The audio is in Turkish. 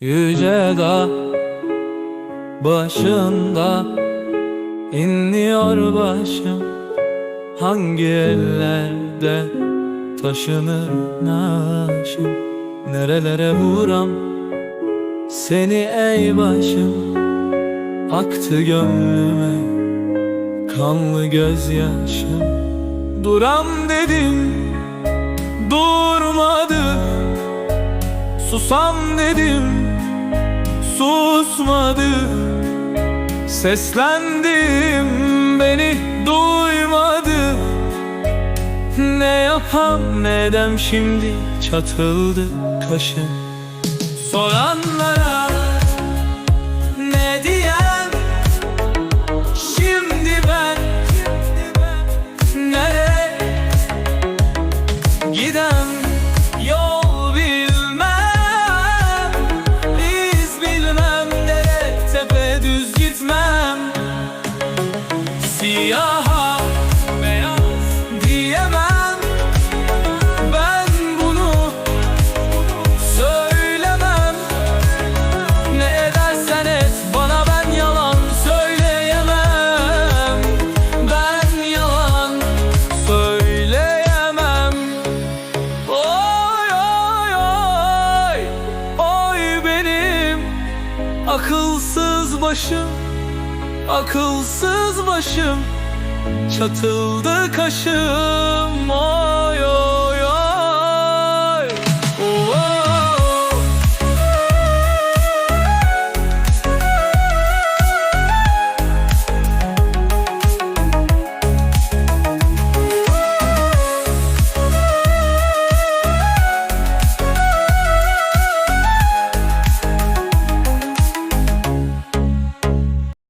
Yüce dağ başında inliyor başım. Hangi ellerde taşınır naşım? Nerelere vuram seni ey başım? Aktı gönlüme kanlı gözyaşım. Duram dedim durmadı. Susam dedim susmadı. Seslendim beni duymadı. Ne yapam ne edem şimdi çatıldı kaşım Soranlara Siyaha beyaz diyemem. Ben bunu söylemem. Ne edersen et bana ben yalan söyleyemem. Ben yalan söyleyemem. Oy oy oy. Oy benim akılsız başım Akılsız başım Çatıldı kaşım. Oy oy